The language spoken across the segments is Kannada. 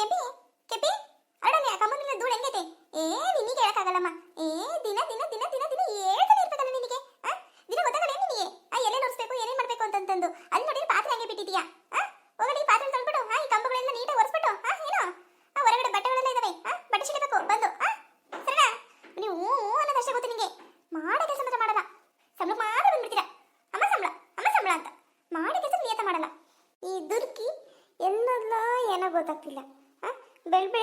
选 b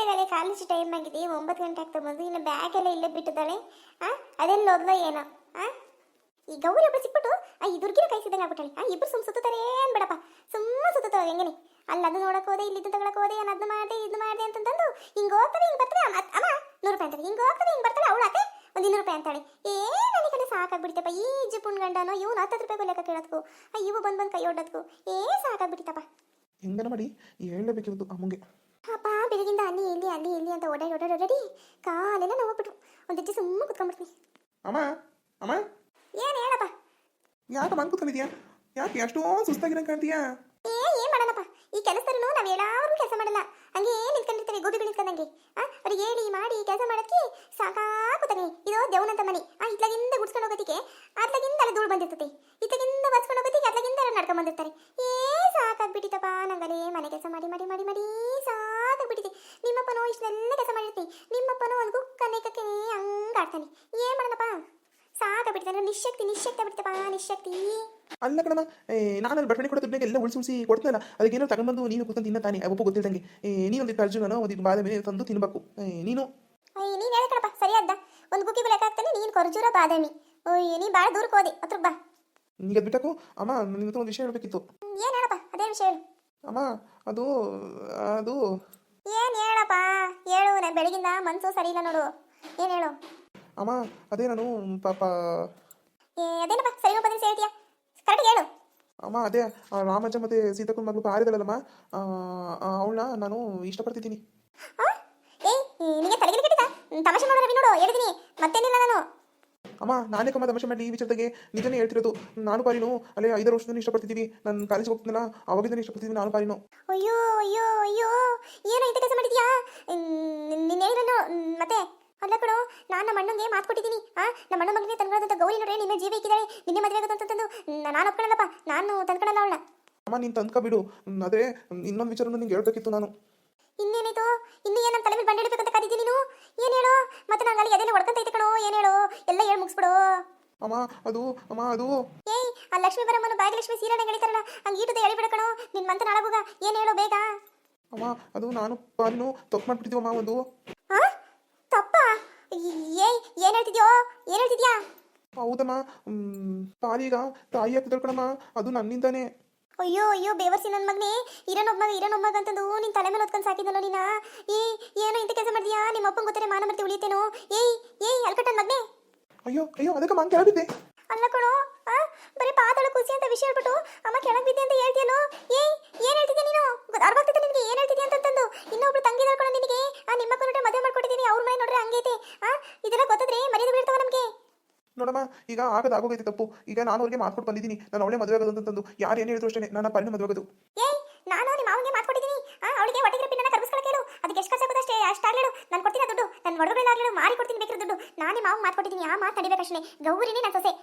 ಬೆಳಿಗ್ಗೆ ಕಾಲೇಜ್ ಟೈಮ್ ಆಗಿದೆ, ಒಂಬತ್ತು ಗಂಟೆ ಆಗ್ತಾ ಬಂದು, ಇನ್ನು ಬ್ಯಾಗ್ ಎಲ್ಲ ಇಲ್ಲೇ ಬಿಟ್ಟಿದ್ದಾಳೆ. ಆ, ಅದೆಲ್ಲ ಹೋದ್ಲ ಏನೋ. ಆ, ಈ ಗೌರಿ ಒಬ್ಬರು ಸಿಕ್ಬಿಟ್ಟು, ಆ ಕೈ ಸಿದ್ದಂಗೆ ಆಗ್ಬಿಟ್ಟಾಳೆ. ಆ ಇಬ್ಬರು ಸುಮ್ಮ ಸುತ್ತಾರೆ ಏನ್ ಬಿಡಪ್ಪ. ಸುಮ್ಮ ಸುತ್ತಾವ ಹೆಂಗೇನೆ. ಅಲ್ಲಿ ಅದು ನೋಡಕ್ ಹೋದೆ, ಇಲ್ಲಿ ತಗೊಳಕ್ ಹೋದೆ ನಾನು ಅದನ್ನ ಮಾಡಿದೆ ಇದು ಮಾಡಿದೆ ಅಂತಂದು ಹಿಂಗ್ ಹೋಗ್ತದೆ, ಹಿಂಗ್ ಬರ್ತದೆ, ಅಮ್ಮ ನೂರು ರೂಪಾಯಿ ಅಂತಾಳೆ. ಹಿಂಗ್ ಹೋಗ್ತದೆ, ಹಿಂಗ್ ಬರ್ತಾಳೆ ಅವಳು ಅತ್ತೆ, ಒಂದು ಇನ್ನೂರು ರೂಪಾಯಿ ಅಂತಾಳೆ. ಏ ನನಗೆ ಕಡೆ ಸಾಕಾಗ್ಬಿಡ್ತಪ್ಪ. ಈ ಜಿಪುಣ್ ಗಂಡನೋ ಇವನು ಹತ್ತತ್ತು ರೂಪಾಯಿ ಲೆಕ್ಕ ಕೇಳೋದಕ್ಕೂ ಆ, ಇವು ಬಂದ್ ಬಂದ್ ಕೈ ಹೊಡ್ದಕ್ಕೂ ಏ ಸಾಕಾಗ್ಬಿಡ್ತಪ್ಪ ಹೆಂಗನ ಮಾಡಿ ಹೇಳಬೇಕಿರೋದು ಅಮ್ಮಂಗೆ. ಅಪ್ಪ ಬೆಳಗಿಂದ ಅಲ್ಲಿ ಇಲ್ಲಿ ಅಲ್ಲಿ ಇಲ್ಲಿ ಅಂತ ಓಡಾಡಿ ಓಡಾಡಿ ಓಡಾಡಿ ಕಾಲೆಲ್ಲ ನೋವಾಗ್ಬಿಟ್ರು ಒಂದು ಹೆಜ್ಜೆ ಸುಮ್ಮನೆ ಕುತ್ಕೊಂಡ್ಬಿಡ್ತೀನಿ ಅಮ್ಮ ಅಮ್ಮ. ಏನು ಹೇಳಪ್ಪ? ಯಾಕೆ ಮಂಗ್ ಕೂತ್ಕೊಂಡಿದ್ಯಾ? ಯಾಕೆ ಅಷ್ಟೊಂದು ಸುಸ್ತಾಗಿರಂಗೆ ಕಾಣ್ತೀಯಾ? ಏ ಏನ್ ಮಾಡಲ್ಲಪ್ಪ ಈ ಕೆಲಸದಲ್ಲೂ ನಾವು ಎಲ್ಲಾರು ಕೆಲಸ ಮಾಡಲ್ಲ. ಹಂಗೆ ನಿಂತ್ಕೊಂಡಿರ್ತೇವೆ ಗೋಬಿಗಳು ನಿಂತ್ಕೊಂಡಂಗೆ. ಅವ್ರಿಗೆ ಹೇಳಿ ಮಾಡಿ ಕೆಲಸ ಮಾಡೋದಕ್ಕೆ ಸಾಕಾಗುತ್ತಾನೆ ಇದು ದೇವನಂತ ಮನೆ. ಆ ಇತ್ಲಾಗಿಂದ ಗುಡ್ಸ್ಕೊಂಡು ಹೋಗೋದಕ್ಕೆ ಅತ್ಲಾಗಿಂದ ಅಲ್ಲಿ ಧೂಳು ಬಂದಿರ್ತದೆ. ಇತ್ಲಾಗಿಂದ ಬರ್ಸ್ಕೊಂಡು ಹೋಗೋದಕ್ಕೆ ಅತ್ಲಾಗಿಂದ ನಡ್ಕೊಂಡ್ ಬಂದಿರ್ತಾರೆ. ಏ ಸಾಕಾಗ್ಬಿಟ್ಟಿತ್ತಪ್ಪ. ನಂಗಲೇ ಮನೆ ಕೆಲಸ ಮಾಡಿ ಮಾಡಿ ಮಾಡಿ ಮಾಡಿ. ನಿಮ್ಮಪ್ಪನೋ ಇಷ್ಟೆಲ್ಲ ಕೆಲಸ ಮಾಡಿರ್ತಿ ನಿಮ್ಮಪ್ಪನೋ ಒಂದು ಕುಕ್ಕನೇಕಕ್ಕೆ ಹಂಗ ಆಡ್ತಾನೆ. ಏನ್ ಮಾಡೋಣಪ್ಪ? ಸಾಕಾಗ್ಬಿಡ್ತಾನೆ ನಿಶಕ್ತಿ ನಿಶಕ್ತಿ ಬಿಡ್ತಪ್ಪ ನಿಶಕ್ತಿ ಅಲ್ಲ ಕಣಮ್ಮ ನಾನು ಅಲ್ಲಿ ಕೊಡೋ ದುಡ್ಡಿಗೆ ಎಲ್ಲ ಉಳಿಸಿ ಉಳಿಸಿ ಕೊಡ್ತಾನಲ್ಲ ಅದಕ್ಕೇನೋ ತಗೊಂಡ್ಬಂದು ನೀನು ಕೂತ್ಕೊಂಡು ತಿನ್ನ ತಾನೆ ಒಬ್ಬ ಗೊತ್ತಿಲ್ದಂಗೆ. ಏ ನೀನೊಂದಿಟ್ಟು ಅರ್ಜುನನೋ ಒಂದಿಟ್ಟು ಬಾದಾಮಿ ತಂದು ತಿನ್ಬೇಕು. ಏ, ನೀನು? ಹೇಳ ಕಣಪ್ಪ ಸರಿ ಸರಿಯಾದ ಒಂದು ಗುಕ್ಕಿ ಲೆಕ್ಕ ಹಾಕ್ತಾನೆ ನೀನ್ ಖರ್ಜೂರ ಬಾದಾಮಿ. ಓಯ್ ನೀ ಬಾಳ ದೂರಕ್ಕೆ ಹೋದೆ ಅತ್ರ ಬಾ. ಅದು ಬಿಟ್ಟಕು? ಅಮ್ಮ ನಿನ್ನ ಹತ್ರ ಒಂದು ವಿಷಯ ಹೇಳಬೇಕಿತ್ತು. ಏನು ಏನ್ ಹೇಳಪ್ಪ ಅದೇ ವಿಷಯ ಹೇಳು. ಅಮ್ಮ ಅದು ಅದು ಏನ್ ಹೇಳಪ್ಪ? ಹೇಳು ನಾನು ಬೆಳಗಿಂದ ಮನ್ಸು ಸರಿ ಇಲ್ಲ ನೋಡು. ಏನು ಹೇಳು? ಅಮ್ಮ ಅದೇ ನಾನು ಪಾಪ ಏ ಅದೇನಪ್ಪ? ಸರಿ ಹೋಗೋದಿನ ಸೇರ್ತೀಯ ಕರೆಕ್ಟ್ ಹೇಳು. ಅಮ್ಮ ಅದೇ ಆ ರಾಮಜ್ಜ ಮತ್ತೆ ಸೀತಕ್ಕನ ಮಗಳು ಪಾರಿದಳಲ್ಲಮ್ಮ. ಅವಳನ್ನ ನಾನು ಇಷ್ಟಪಡ್ತಿದ್ದೀನಿ. ಆ? ಏಯ್ ನಿಮಗೆ ತಲೆಗೆ ಕೆಟ್ಟಿದ ತಮಾಷೆ ಮಾಡೋ ನೋಡು ಹೇಳಿದ್ದೀನಿ ಮತ್ತೇನಿಲ್ಲ ನಾನು. ಅಮ್ಮ ನಾನೇ ಕಮ್ಮ ತಮಾಷೆ ಮಾಡಿ ಈ ವಿಚಾರದಾಗೆ ನಿಜನೇ ಹೇಳ್ತಿರೋದು. ನಾನು ಪಾರಿನು ಅಲ್ಲೇ ಐದಾರು ವರ್ಷದಿಂದ ಇಷ್ಟಪಡ್ತಿದ್ದೀವಿ ನಾನು ಕಾಲೇಜ್ ಹೋಗ್ತೀನಲ್ಲ ಅವಾಗಿಂದ ಇಷ್ಟಪಡ್ತಿದ್ದೀನಿ ನಾನು ಪಾರಿನು. ಅಯ್ಯೋ ಅಯ್ಯೋ ಅಯ್ಯೋ ಏನೋ ಇಂಥ ಕೆಲಸ ಮಾಡಿದ್ಯಾ? ನಿನ್ನ ಹೇಳಿರಲ್ಲ ಮತ್ತೆ? ಅಲ್ಲ ಕಣೋ ನಾನು ನಮ್ಮ ಅಣ್ಣಂಗೆ ಮಾತು ಕೊಟ್ಟಿದ್ದೀನಿ. ಆ ನಮ್ಮ ಅಣ್ಣ ಮಗನಿಗೆ ತಂದ್ಕೊಳ್ಳೋದಂತ ಗೌರಿ ನೋಡ್ರೆ ನಿನ್ನ ಜೀವ ಇಕ್ಕಿದ್ದಾಳೆ ನಿನ್ನೆ ಮದುವೆ ಆಗೋದಂತಂದು ನಾನು ಒಪ್ಕೊಳ್ಳಲ್ಲಪ್ಪ. ನಾನು ತಂದ್ಕೊಳ್ಳಲ್ಲ ಅವಳ ಅಮ್ಮ ನೀನು ತಂದ್ಕೊಬಿಡು ಅದೇ ಇನ್ನೊಂದು ವಿಚಾರನೂ ನಿಂಗೆ ಹೇಳ್ಬೇಕಿತ್ತು ನಾನು. ಇನ್ನೇನಾಯ್ತು ಇನ್ನು ಏನು ತಲೆ ಮೇಲೆ ಬಂಡಿಡ್ಬೇಕು ಅಂತ ಕರೀತೀನಿ ನೀನು? ಏನು ಹೇಳು? ಮತ್ತೆ ನಂಗೆ ಅಲ್ಲಿ ಅದೇನೆ ಹೊಡ್ಕಂತ ಐತೆ ಕಣೋ ಏನು ಹೇಳು? ಎಲ್ಲ ಹೇಳಿ ಮುಗಿಸ್ಬಿಡು. ಅಮ್ಮ ಅದು ಅಮ್ಮ ಅದು. ಏಯ್ ಆ ಲಕ್ಷ್ಮೀ ಬರಮ್ಮನ ಭಾಗ್ಯಲಕ್ಷ್ಮಿ ಸೀರೆನ ಹೇಳಿತಾರಲ್ಲ ಹಂಗೆ ಈಟದ ಹೇಳಿಬಿಡ ಕಣೋ. ನಿನ್ನ ಮಂತ ನಾಳಗೋಗ ಏನು ಹೇಳು ಬೇಗ? ಅಮ್ಮ ಅದು ನಾನು ಪಾರಿನು ತಪ್ಪು ಮಾಡ್ಬಿಟ್ಟಿದ್ದೀವಮ್ಮ ಒಂದು. ಹಾ ತಪ್ಪ? ಏಯ್ ಏನು ಹೇಳ್ತಿದ್ಯೋ? ಏನು ಹೇಳ್ತಿದ್ಯಾ? ಹೌದಮ್ಮ ಹ್ಮ್, ಪಾರೀಗ ತಾಯಿ ಹಾಕಿದ್ರು ಕಣಮ್ಮ ಅದು ನನ್ನಿಂದಾನೇ. ಅಯ್ಯೋ ಅಯ್ಯೋ ಬೇವರ್ಸಿ ನನ್ನ ಮಗನೇ. ಇರೋನೊಬ್ಬ ಮಗ ಇರೋನೊಬ್ಬ ಅಂತಂದು ನಿನ್ ತಲೆ ಮೇಲೆ ಹೊತ್ಕೊಂಡು ಸಾಕಿದ್ದನೋ ನೀನ? ಏ ಏನೋ ಇಂಥ ಕೆಲಸ ಮಾಡಿದ್ಯಾ ನಿಮ್ಮ ಅಪ್ಪನ ಗೊತ್ತರೆ ಮಾನ ಮರ್ತಿ ಉಳಿತೇನೋ ಏಯ್ ಏಯ್ ಅಲ್ಕಟ್ಟ ಮಗನೇ. ಅಯ್ಯೋ ಅಯ್ಯೋ ಅದಕ್ಕೆ ಮಂಗ್ ಕೆಳಬಿದ್ದೆ. ಅಲ್ಲ ಕಣೋ ಆ ಬರೀ ಪಾತಾಳ ಕುಸಿ ಅಂತ ವಿಷಯ ಹೇಳ್ಬಿಟ್ಟು ಅಮ್ಮ ಕೆಳಗೆ ಬಿದ್ದೆ ಅಂತ ಹೇಳ್ತೀಯಲ್ಲೋ ಏಯ್ ಏನ್ ಹೇಳ್ತಿದ್ದೆ ನೀನು? ಅರ್ಥ ಅರ್ವಾಗ್ತೈತೆ ನಿನಗೆ ಏನ್ ಹೇಳ್ತಿದ್ಯಾ ಅಂತಂದು ಇನ್ನೊಬ್ಳು ತಂಗಿ ಕಣೋ ನಿನಗೆ. ಆ ನಿಮ್ಮ ಅಪ್ಪನ ನೋಡ್ರೆ ಮದುವೆ ಮಾಡ್ಕೊಟ್ಟಿದ್ದೀನಿ ಅವ್ರ ಮನೆ ನೋಡ್ರೆ ಹಂಗೈತೆ ಆ ಇದೆಲ್ಲ ಗೊತ್ತಾದ್ರೆ ಮರ್ಯಾದೆ ಬೀಳ್ತಾವ ನಮಗೆ ನೋಡಮ್ಮ ಈಗ ಆಗದ ಆಗೋಗೈತೆ ತಪ್ಪು. ಈಗ ನಾನು ಅವ್ರಿಗೆ ಮಾತ್ಕೊಟ್ಟು ಬಂದಿದ್ದೀನಿ. ನಾನು ಅವಳೇ ಮದುವೆ ಆಗೋದು ಅಂತಂದು. ಯಾರು ಏನು ಹೇಳಿದ್ರು ಅಷ್ಟೇ ನನ್ನ ಪಾರಿನ ಮದುವೆ ಆಗೋದು. ಏಯ್ ನಾನು ನಿಮ್ಮ ಮಾವನಿಗೆ ಮಾತ್ಕೊಟ್ಟಿದ್ದೀನಿ ಅವಳಿಗೆ ಹೊಟ್ಟೆಗೆ ಪಿನ್ನ ಕರ್ಬಿಸ್ಕೊಳಕ್ಕೆ ಹೇಳು. ಅದಕ್ಕೆ ಎಷ್ಟು ಖರ್ಚಾಗುತ್ತೆ ಅಷ್ಟೇ. ಅಷ್ಟಾಗ್ಲೇಳು ನಾನು ಕೊಡ್ತೀನಿ ದುಡ್ಡು. ನನ್ನ ಒಡವೆಗಳಾಗ್ಲೇಳು ಮಾರಿ ಕೊಡ್ತೀನಿ ಬೇಕಿರೋ ದುಡ್ಡು. ನಾನೇ ಮಾವು ಮಾತ್ಕೊಟ್ಟಿದ್ದೀನಿ ಆ ಮಾತು ನಡಿಬೇಕಷ್ಟೇ ಗೌರಿನೇ ನನ್ನ ಸೊಸೆ.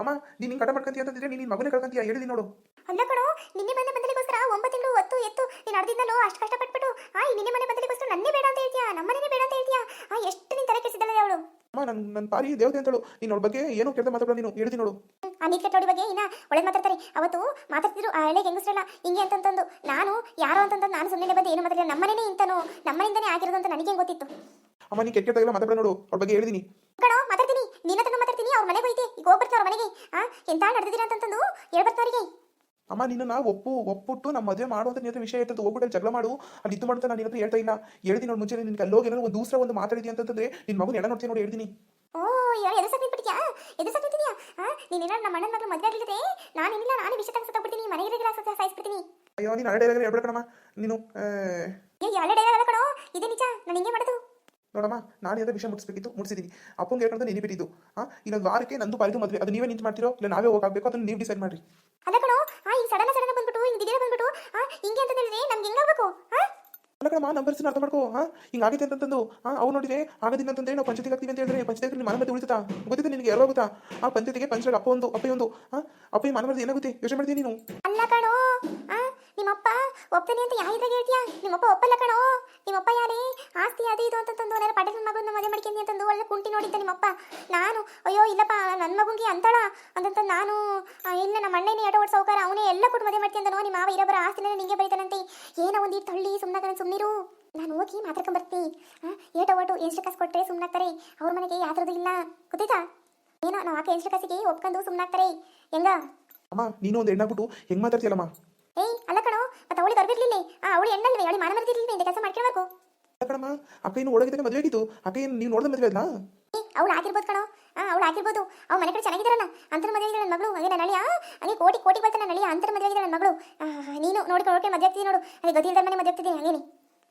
ಅಮ್ಮ ನೀನು ಹಿಂಗೆ ಕಟ ಮಾಡ್ಕೊಂತೀಯ ಅಂತಂದ್ರೆ ನೀನು ಮಗನೇ ಕಳ್ಕೊಂತೀಯ. ಹೇಳಿದಿ ನೋಡು. ಅಲ್ಲ ಕಣೋ ನಿನ್ನೆ ಮನೆ ಬಂದಲಿಗೋಸ್ಕರ ಒಂಬತ್ತು ತಿಂಗಳು ಒತ್ತು ಎತ್ತು ನೀನು ಅರ್ಧಿದ್ದಲ್ಲೋ ಅಷ್ಟು ಕಷ್ಟಪಟ್ಬಿಟ್ಟು. ಆ ನಿನ್ನೆ ಮನೆ ಬಂದಲಿಗೋಸ್ಕರ ನನ್ನೇ ಬೇಡ ಅಂತ ಹೇಳ್ತೀಯಾ? ನಮ್ಮನೇ ಬೇಡ ಅಂತ ಹೇಳ್ತೀಯಾ? ಆ ಎಷ್ಟು ನಿನ್ ತಲೆ ಕೆಡಿಸಿದ್ದಲ್ಲ ಅವಳು? ಅಮ್ಮ ನನ್ನ ನನ್ನ ತಾಯಿ ದೇವತೆ ಅಂತಳು. ನೀನು ಅವಳ ಬಗ್ಗೆ ಏನೋ ಕೇಳ್ದೆ ಮಾತಾಡೋ ನೀನು ಹೇಳಿದಿ ನೋಡು. ಆ ನೀಟ್ ಕಟ್ಟೋಡಿ ಬಗ್ಗೆ ಇನ್ನ ಒಳ್ಳೆ ಮಾತಾಡ್ತಾರೆ. ಅವತ್ತು ಮಾತಾಡ್ತಿದ್ರು ಆ ಹಳೆ ಹೆಂಗಸ್ರಲ್ಲ ಹಿಂಗೆ ಅಂತಂತಂದು. ನಾನು ಯಾರು ಅಂತಂದು ನಾನು ಸುಮ್ಮನೆ ಬಂದು ಏನು ಮಾತಾಡಿಲ್ಲ ನಮ್ಮನೇನೆ ಇಂತನು ನಮ್ಮನಿಂದನೇ ಆಗಿರೋದು ಅಂತ ನನಗೆ ಗೊತ್ತಿತ್ತು? ಅಮ್ಮ ನೀನು ಕೆಟ್ಟ ಕೆಟ್ಟಾಗೆಲ್ಲ ಮಾತಾಡ ನೋಡು. ಅವ್ರ ಬಗ್ಗೆ ಹೇಳಿದೀನಿ. ಕಣೋ ಮಾತಾಡ್ತೀನಿ. ನಿನ್ನ ಹತ್ರ ಮಾತಾಡ್ತೀನಿ. ಅವ್ರ ಮನೆಗೆ ಹೋಯ್ತಿ. ಈಗ ಹೋಗ್ಬರ್ತೀನಿ ಅವ್ರ ಮನೆಗೆ. ಆ ಎಂತ ನಡೆದಿದ್ದೀರಾ ಅಂತಂದು ಹೇಳ್ಬರ್ತಾವ್ರಿಗೆ ಅಮ್ಮ ನಿನ್ನ ಒಪ್ಪು ಒಪ್ಪುಟ್ಟು ನಮ್ಮ ಮದುವೆ ಮಾಡುವಂತ ನಿನ್ನ ವಿಷಯ ಇರ್ತದೆ ಹೋಗ್ಬಿಟ್ಟು ಜಗಳ ಮಾಡು. ಅಲ್ಲಿ ಇದು ಮಾಡ್ತಾ ನಾನು ನಿನ್ನ ಹತ್ರ ಹೇಳ್ತಾ ಇಲ್ಲ. ಹೇಳ್ತೀನಿ ನೋಡಿ ಮುಂಚೆ ನಿನ್ಗೆ ಅಲ್ಲೋಗಿ ಏನಾದ್ರು ಒಂದು ದೂಸರ ಒಂದು ಮಾತಾಡಿದ್ಯಾ ಅಂತಂದ್ರೆ ನಿನ್ ಮಗು ಎಲ್ಲ ನೋಡ್ತೀನಿ ನೋಡಿ ಹೇಳ್ತೀನಿ ಓ ಯಾರು ಎದುರ್ಸಕ್ ನಿಂತ್ಬಿಟ್ಟಿದ್ಯಾ? ಎದುರ್ಸಕ್ ನಿಂತಿದ್ಯಾ? ಆ ನೀನ್ ಏನಾದ್ರು ನಮ್ಮ ಅಣ್ಣನ ಮಗಳು ಮದುವೆ ಆಗಿದ್ರೆ ನಾನು ಏನಿಲ್ಲ ನಾನು ವಿಷಯ ತಗ್ಸ ತಗೊಬಿಡ್ತೀನಿ ಮನೆಗೆ ಸತ್ತ ಸಾಯಿಸ್ಬಿಡ್ತೀನಿ. ಅಯ್ಯೋ ನೀನು ಹರಡೆ ಹೇಳ್ಬೇಕಣಮ್ಮ ನೀನು ಆ, ಏ ಹಳೆ ಡೈಲಾಗ್ ಅಲ್ಲ ಕಣೋ ಇದೇ ನಿಜ ನಾನು ಹಿಂಗೆ ಮಾಡೋದು. ನೋಡಮ್ಮ ನಾನು ಏನಾದ್ರು ವಿಷಯ ಮುಟ್ಟಿಸ್ಬೇಕಿತ್ತು ಮುಟ್ಸಿದ್ದೀನಿ ಅಪ್ಪಂಗೆ ಹೇಳ್ಕೊಂಡು ನೀನು ಬಿಟ್ಟಿದ್ದು. ಹಾಂ ಇನ್ನೊಂದು ವಾರಕ್ಕೆ ನಂದು ಬಾರಿದು ಮದುವೆ. ಅದು ನೀವೇ ನಿಂತು ಮಾಡ್ತಿರೋ ಇಲ್ಲ ನಾವೇ ಹೋಗಬೇಕು ಅದನ್ನು ನೀವು ಡಿಸೈಡ್ ಮಾಡಿರಿ. ಅಲ್ಲ ಕಣೋ ಆ ಹಿಂಗ್ ಸಡನ್ ಸಡನ್ ಬಂದ್ಬಿಟ್ಟು ಹಿಂಗ್ ದಿಢೀರ್ ಬಂದ್ಬಿಟ್ಟು ಆ ಹಿಂಗೆ ಅಂತ ಹೇಳಿದ್ರೆ ನಮ್ಗೆ ಹೆಂಗಾಗ್ಬೇಕು ಆ? ಅಲ್ಲ ಕಣಮ್ಮ ನಮ್ಮ ಪರಿಸ್ಥಿತಿ ಅರ್ಥ ಮಾಡ್ಕೋ. ಹಾ ಹಿಂಗೆ ಆಗಿದೆ ಅಂತಂದು ಹಾ ಅವ್ರು ನೋಡಿದ್ರೆ ಆಗೋದಿಲ್ಲ ಅಂತಂದ್ರೆ ನಾವು ಪಂಚಾಯತಿಗೆ ಆಗ್ತೀವಿ ಅಂತ ಹೇಳಿದ್ರೆ ಪಂಚಾಯತ್ ನಿಮ್ಮ ಮನೆ ಉಳಿತಾ ಗೊತ್ತಿದೆ ನಿನಗೆ ಯಾರು ಆಗುತ್ತಾ? ಆ ಪಂಚಾಯತಿಗೆ ಪಂಚಾಯತ್ ಅಪ್ಪ ಒಂದು ಅಪ್ಪ ಒಂದು ಹಾ ಅಪ್ಪ ಈ ಮನೆ ಏನಾಗುತ್ತೆ? ಯೋಚನೆ ಮಾಡ್ತೀನಿ ನೀನು? ಅಲ್ಲ ಕಣೋ ಆ ನಿಮ್ಮಪ್ಪ ಒಪ್ತಾನೆ ಅಂತ ಯಾರಿದ್ರಾಗ ಹೇಳ್ತೀಯಾ? ನಿಮ್ಮಪ್ಪ ಒಪ್ಪಲ್ಲ ಕಣೋ ನಿಮ್ಮಪ್ಪ ಯಾರೇ ಆಸ್ತಿ ಅದು ಇದು ಅಂತಂದು ನಾನು ಪಟೇಲ್ ಮಗನ ಮದುವೆ ಮಾಡ್ತೀನಿ ಅಂತಂದು ಒಳ್ಳೆ ಕುಂಟಿ ನೋಡಿದ್ದ ನಿಮ್ಮಪ್ಪ. ನಾನು ಅಯ್ಯೋ ಇಲ್ಲಪ್ಪ ನನ್ನ ಮಗುಗೆ ಅಂತಳ ಅಂತಂತ ನಾನು ಇಲ್ಲ ನಮ್ಮ ಅಣ್ಣನೇ ಎಡ ಓಡ್ ಸೌಕಾರ ಅವನೇ ಎಲ್ಲ ಕೊಟ್ಟು ಮದುವೆ ಮಾಡ್ತೀನಿ ಅಂತ ನಿಮ್ಮ ಮಾವ ಇರೋಬರ ಆಸ್ತಿನ ನಿಂಗೆ ಬೈತಾನಂತೆ. ಏನೋ ಒಂದು ತಳ್ಳಿ ಸುಮ್ಮನೆ ಸುಮ್ಮನಿರು ನಾನು ಹೋಗಿ ಮಾತಾಡ್ಕೊಂಡ್ ಬರ್ತೀನಿ ಏಟ ಓಟು ಎಷ್ಟು ಕಾಸು ಕೊಟ್ಟರೆ ಸುಮ್ಮನಾಗ್ತಾರೆ ಅವ್ರ ಮನೆಗೆ ಯಾತ್ರದು ಇಲ್ಲ. ಗೊತ್ತಾಯ್ತಾ? ಏನೋ ನಾವು ಆಕೆ ಎಷ್ಟು ಕಾಸಿಗೆ ಒಪ್ಕೊಂಡು ಸುಮ್ಮನಾಗ್ತಾರೆ ಹೆಂಗ? ಅಮ್ಮ ನೀನು ಒಂದು ಹೆಣ್ಣಾಗ್ಬಿಟ್ಟು ಹೆಂಗೆ ಮಾತಾಡ್ತೀಯಲ್ಲಮ್ಮ? ಏಯ್ ಅಲ್ಲ ಕಣೋ ಮತ್ತೆ ಅವಳಿಗೆ ಬರ್ಬಿರ್ಲಿಲ್ಲ ಆ ಅವಳಿ ಹೆಣ್ಣಲ್ವೇ ಅವಳಿ ಮಾನ ಇದೆ ಕೆಲಸ ಮಾಡ್ಕೊಳ್ಬೇಕು. ಕಣಮ್ಮ ಅಕ್ಕ ಇನ್ನು ಒಳಗಿದ್ದಾಗ ಮದುವೆ ಆಗಿತ್ತು. ಅಕ್ಕ ಏನು ನೀವು ನೋಡಿದ ಮದುವೆ ಅಲ್ಲ ಅವಳು ಆಗಿರ್ಬೋದು ಕಣೋ. ಆ ಅವಳು ಆಗಿರ್ಬೋದು. ಅವ್ನು ಮನೆ ಕಡೆ ಚೆನ್ನಾಗಿದ್ದಾರಲ್ಲ. ಅಂತರ ಮದುವೆ ಆಗಿದ್ದಾಳೆ ನನ್ನ ಮಗಳು. ಹಾಗೆ ನನ್ನ ಅಳಿಯ. ಹಂಗೆ ಕೋಟಿ ಕೋಟಿ ಬರ್ತಾನೆ ನನ್ನ ಅಳಿಯ. ಅಂತರ ಮದುವೆ ಆಗಿದ್ದಾಳೆ ನನ್ನ ಮಗಳು. ನೀನು ನೋಡಿ ನೋಡ್ಕೊಂಡು ಮದುವೆ ನೋಡು ನೋಡು. ಗತಿ ಇಲ್ಲದ ಮನೆ ಮದುವೆ ಆಗ್ತಿದ್ದೀನಿ ಹಾಗೇನಿ.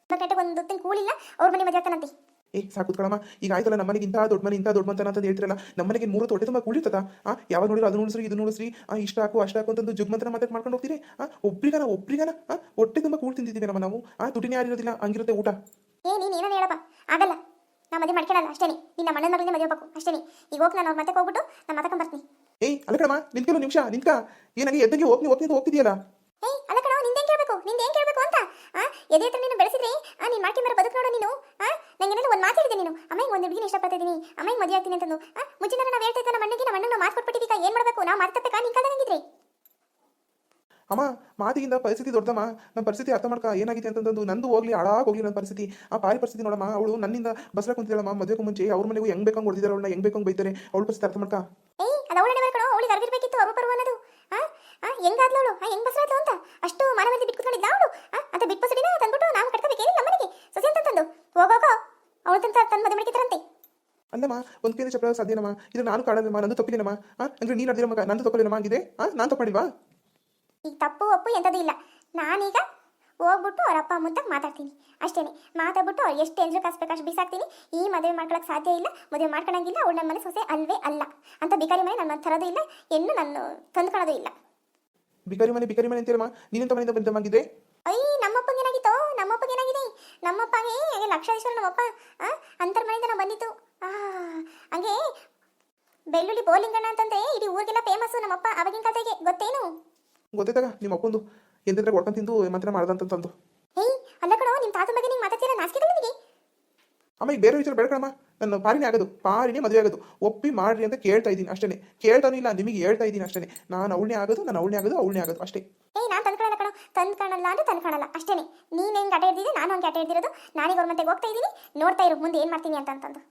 ಗಂಟೆಗೆ ಒಂದು ಹೊತ್ತಿನ ಕೂಲಿಲ್ಲ ಅವ್ರ ಮನೆ ಮದುವೆ ಆಗ್ತಾನಂತೆ. ಏ ಸಾಕು ಕಣಮ್ಮ. ಈಗ ಆಯ್ತಲ್ಲ ನಮ್ಮ ಮನೆಗೆ ಇಂಥ ದೊಡ್ಡ ಮನೆ ಇಂಥ ದೊಡ್ಡ ಮಂತನ ಅಂತ ಹೇಳ್ತಿರಲ್ಲ ನಮ್ಮ ಮನೆಗೆ ಮೂರು ತೊಟ್ಟೆ ತುಂಬ ಕುಳಿತದ ಆ ಯಾವಾಗ ನೋಡಿದ್ರು ಅದು ನೋಡಿಸ್ರಿ ಇದು ನೋಡಿಸ್ರಿ. ಆ ಇಷ್ಟ ಹಾಕು ಅಷ್ಟ ಹಾಕು ಅಂತಂದು ಜುಗ್ಮಂತನ ಮಾತಾಡ್ ಮಾಡ್ಕೊಂಡು ಹೋಗ್ತೀರಿ? ಆ ಒಬ್ರಿಗನ ಒಬ್ರಿಗನ? ಆ ಹೊಟ್ಟೆ ತುಂಬ ಕೂಳ್ ತಿಂದಿದ್ದೀವಿ ನಮ್ಮ ನಾವು. ಆ ದುಡ್ಡಿನ ಯಾರಿರೋದಿಲ್ಲ ಹಂಗಿರುತ್ತೆ ಊಟ. ಏ ನೀನು ಏನೋ ಹೇಳಪ್ಪ. ಆಗಲ್ಲ. ನಾ ಮದುವೆ ಮಾಡ್ಕೊಳಲ್ಲ ಅಷ್ಟೇ ನಿನ್ನ ಮಣ್ಣನ ಮಗಳನ್ನ ಮದುವೆ ಬೇಕು ಅಷ್ಟೇ ಈಗ ಹೋಗಿ ನಾನು ಅವ್ರ ಮತ್ತೆ ಹೋಗ್ಬಿಟ್ಟು ನಾನು ಮತ್ತೆ ಬರ್ತೀನಿ. ಏಯ್ ಅಲ್ಲ ಕಣಮ್ಮ ನಿಂತ್ಕೊಳ್ಳೋ ನಿಮಿಷ ನಿಂತ್ಕ. ಏನಾಗಿ ಎದ್ದಂಗೆ ಹೋಗ್ನಿ ಹೋಗ್ನಿ ಹೋಗ್ತಿದೆಯಲ್ಲ? ಏಯ್ ಅಲ್ಲ ಕಣೋ ನಿಂದೇನ್ ಕೇಳಬೇಕು ನಿಂದೇನ್ ಕೇಳಬೇಕು ಅಂತ? ಆ ಎದೆ ಹತ್ರ ನೀನು ಬೆಳೆಸಿದ್ರೆ ಆ ನೀನು ಮಾಡ್ಕೊಂಡ್ ಬರೋ ಬದುಕು ನೋಡು ನೀನು. ಆ ನಂಗೆ ಏನಾದ್ರು ಒಂದು ಮಾತು ಹೇಳಿದೆ ನೀನು. ಅಮ್ಮ ಹಿಂಗೆ ಒಂದು ಹುಡುಗಿನ ಇಷ್ಟಪಡ್ತಾ ಇದೀನಿ. ಅಮ್ಮ ಹಿಂಗೆ ಮದುವೆ ಆಗ್ತೀನಿ ಅಂತಂದು. ಆ ಮುಂಚಿನ ನಾವು ಹೇಳ್ತಾ ಇದ್ದ ನಮ್ಮ ಅಣ್ಣಗೆ ನಮ್ಮ ಅಣ್ಣನ ಮಾತು ಕೊಟ್ಬಿಟ್ಟಿದ್ದೀಗ ಏನು ಮಾಡಬೇಕು? ನಾವು ಮಾತಾಡ್ಬೇಕಾ ನಿನ್ ಕಾಲ ಹೆಂಗಿದ್ರಿ ಅಮ್ಮ ಮಾತಿಗಿಂತ ಪರಿಸ್ಥಿತಿ ದೊಡ್ಡದಮ್ಮ ನನ್ನ ಪರಿಸ್ಥಿತಿ ಅರ್ಥ ಮಾಡ್ಕ ಏನಾಗಿದೆ ಅಂತಂದು ನಂದು ಹೋಗ್ಲಿ ಹಾಳಾಗಿ ಹೋಗ್ಲಿ ನನ್ನ ಪರಿಸ್ಥಿತಿ. ಆ ಪಾರಿ ಪರಿಸ್ಥಿತಿ ನೋಡಮ್ಮ ಅವಳು ನನ್ನಿಂದ ಬಸ್ರ ಕುಂತಿದ್ದಾಳಮ್ಮ ಮದುವೆಗೂ ಮುಂಚೆ. ಅವ್ರ ಮನೆಗೂ ಹೆಂಗ್ ಬೇಕಂಗ್ ಹೊಡೆದಿದ್ದಾರೆ ಅವಳನ್ನ ಹೆಂಗ್ ಬೇಕಂಗ್ ಬೈತಾರೆ? ಅವಳ ಪರಿಸ್ಥಿತಿ ಅರ್ಥ ಮಾಡ್ಕ. ಹೆಂಗಾದ್ಲು ಅವಳು? ಹೆಂಗ್ ಬಸ್ರಾದ್ಲು ಅಂತ? ಅಷ್ಟು ಮಾನವಂತಿ ಬಿಟ್ಟು ಕುತ್ಕೊಂಡಿದ್ದ ಅವಳು? ಅಂತ ಬಿಟ್ಟು ಬಸಡಿನ ತಂದ್ಬಿಟ್ಟು ನಾವು ಕಟ್ಕೋಬೇಕೇನಿಲ್ಲ ನಮ್ಮನೆಗೆ ಸಸಿ ಅಂತ ತಂದು ಹೋಗೋಕೋ ಅವಳು ತಂತ ತನ್ನ ಮದುವೆ ಮಾಡ್ಕಿತಾರಂತೆ ಅಲ್ಲಮ್ಮ ಒಂದ್ ಕೇಳಿ ಚಪ್ಪಳ ಸಾಧ್ಯನಮ್ಮ. ಇದು ನಾನು ಕಾಡಲ್ಲಮ್ಮ ನಂದು ತಪ್ಪಿಲ್ಲಮ್ಮ ಆ ಅಂದ್ರೆ ನೀನು ಅದಿರಮ್ಮ ನಂದು ತಪ್ಪಲಿಲ್ಲಮ್ಮ ಆಗಿದೆ ಹಾಂ ನಾನು ತಪ್ಪಿಲ್ವಾ ಈಗ ತಪ್ಪು ಒಪ್ಪು ಎಂಥದ್ದು ಇಲ್ಲ. ನಾನೀಗ ಹೋಗ್ಬಿಟ್ಟು ಅವ್ರ ಅಪ್ಪ ಅಮ್ಮಂತ ಮಾತಾಡ್ತೀನಿ. ಅಷ್ಟೇ ಮಾತಾಡ್ಬಿಟ್ಟು ಅವ್ರು ಎಷ್ಟು ಎಲ್ರು ಕಾಸ್ಬೇಕು ಅಷ್ಟು ಬಿಸಾಕ್ತೀನಿ. ಈ ಮದುವೆ ಮಾಡ್ಕೊಳಕ್ಕೆ ಸಾಧ್ಯ ಇಲ್ಲ. ಮದುವೆ ಮಾಡ್ಕೊಳಂಗಿಲ್ಲ. ಅವಳು ನನ್ನ ಮನೆ ಸೊಸೆ ಅಲ್ವೇ ಅಲ್ಲ. ಅಂತ ಬಿಕಾರಿ ಮನೆ ನನ್ನ ತರೋದು ಇಲ್ಲ. ಹೆಣ್ಣು ನಾನು ತಂದ್ಕೊಳ್ಳೋದು ಇಲ್ಲ. ಬಿಕಾರಿ ಮನೆ ಬಿಕಾರಿ ಮನೆ ಅಂತೀರಮ್ಮ ನೀನೆಂತ ಮನೆಯಿಂದ ಬಂದಮ್ಮಾಗಿದೆ ಅಯ್ಯ ನಮ್ಮಪ್ಪಗೆ ಏನಾಗಿತ್ತು? ನಮ್ಮಪ್ಪಗೆ ಏನಾಗಿದೆ? ನಮ್ಮಪ್ಪಗೆ ಲಕ್ಷಾಧೀಶ್ವರ ನಮ್ಮಪ್ಪ ಆ ಅಂತರ್ ಮನೆಯಿಂದ ನಾವು ಬಂದಿತ್ತು ಆ ಹಂಗೆ ಬೆಳ್ಳುಳ್ಳಿ ಬೋಲಿಂಗಣ್ಣ ಅಂತಂದ್ರೆ ಇಡೀ ಊರಿಗೆಲ್ಲ ಫೇಮಸ್ಸು ನಮ್ಮಪ್ಪ ಅವಾಗಿನ ಕಾಲದಾಗೆ ಗೊತ್ತೇನು? ಗೊತ್ತಾಯ್ತಾಗ ನಿಮ್ಮ ಅಪ್ಪಂದು. ಎಂದಿದ್ರೆ ಒಡ್ಕೊಂಡು ತಿಂದು ಮಂತ್ರ ಮಾಡ್ದಂತಂದು ಏಯ್ ಅಲ್ಲ ಕಣೋ ನಿಮ್ಮ ತಾತನ ಬಗ್ಗೆ ಮಾತಾಡ್ತೀರಾ? ನಾಚಿಕೆ ಅಮ್ಮ ಈಗ ಬೇರೆ ವಿಚಾರ ಬೇಡಕಣಮ್ಮ. ನನ್ನ ಪಾರಿನೇ ಆಗೋದು. ಪಾರಿನೇ ಮದುವೆ ಆಗೋದು. ಒಪ್ಪಿ ಮಾಡ್ರಿ ಅಂತ ಕೇಳ್ತಾ ಇದ್ದೀನಿ ಅಷ್ಟೇ ಕೇಳ್ತಾನೂ ಇಲ್ಲ ನಿಮಗೆ ಹೇಳ್ತಾ ಇದ್ದೀನಿ ಅಷ್ಟೇ ನಾನು ಅವಳನೇ ಆಗೋದು ನಾನು ಅವಳನೇ ಆಗೋದು ಅವಳನೇ ಆಗೋದು ಅಷ್ಟೇ. ಏ ನಾನು ತಂದ್ಕೊಳ್ಳಲ್ಲ ಕಣೋ. ತಂದ್ಕೊಳ್ಳಲ್ಲ ಅಂದ್ರೆ ತಂದ್ಕೊಳ್ಳಲ್ಲ ಅಷ್ಟೇ ನೀನು ಹೆಂಗೆ ಆಟ ಹಿಡ್ದಿದ್ದೆ ನಾನು ಹಂಗೆ ಅಟ ಹಿಡ್ದಿರೋದು. ನಾನೀಗ ಅವ್ರ ಮತ್ತೆ ಹೋಗ್ತಾ ಇದ್ದೀನಿ. ನೋಡ್ತಾ ಇರು ಮುಂದೆ ಏನು ಮಾಡ್ತೀನಿ ಅಂತ ಅಂತಂದು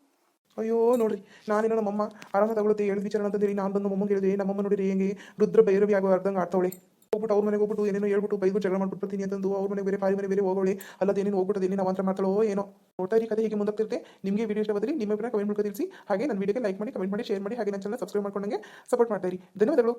ಅಯ್ಯೋ ನೋಡ್ರಿ. ನಾನೇನೋ ನಮ್ಮಮ್ಮ ಆರಾಮ ತಗೊಳುತ್ತೆ ಹೇಳಿದ ವಿಚಾರ ಅಂತಂದೇಳಿ ನಾನು ಬಂದು ನಮ್ಮಮ್ಮ ಹೇಳಿದೆ ನಮ್ಮಮ್ಮ ನೋಡಿರಿ ಹೆಂಗೆ ರುದ್ರ ಭೈರವಿ ಆಗೋ ಅರ್ಧಂಗೆ ಆಡ್ತಾವಳೆ. ಹೋಗ್ಬಿಟ್ಟು ಅವ್ರ ಮನೆಗೆ ಹೋಗ್ಬಿಟ್ಟು ಏನೇನೋ ಹೇಳ್ಬಿಟ್ಟು ಬೈದು ಜಗಳ ಮಾಡ್ಬಿಟ್ಟು ಬರ್ತೀನಿ ಅಂತಂದು, ಅವ್ರ ಮನೆ ಬೇರೆ ಪಾರಿ ಮನೆ ಬೇರೆ ಹೋಗೋಳಿ, ಅಲ್ಲದ ಏನೇನು ಹೋಗ್ಬಿಟ್ಟು ಏನೇನು ಅವಾಂತರ ಮಾಡ್ತಾಳೋ ಏನೋ. ನೋಡ್ತಾ ಇರಿ, ಕತೆ ಹೀಗೆ ಮುಂದಾಗ್ತಿರುತ್ತೆ. ನಿಮಗೆ ವಿಡಿಯೋ ಬದಲಿ ನಿಮ್ಮ ಕಮೆಂಟ್ ಮೂಲಕ ತಿಳಿಸಿ. ಹಾಗೆ ನನ್ನ ವಿಡಿಯೋಗೆ ಲೈಕ್ ಮಾಡಿ ಕಮೆಂಟ್ ಮಾಡಿ ಶೇರ್ ಮಾಡಿ, ಹಾಗೆ ನನ್ನ ಚಾನಲ್ ಸಬ್ಸ್ಕ್ರೈಬ್ ಮಾಡ್ಕೊಂಡಂಗೆ ಸಪೋರ್ಟ್ ಮಾಡ್ತಾ ಧನ್ಯವಾದಗಳು.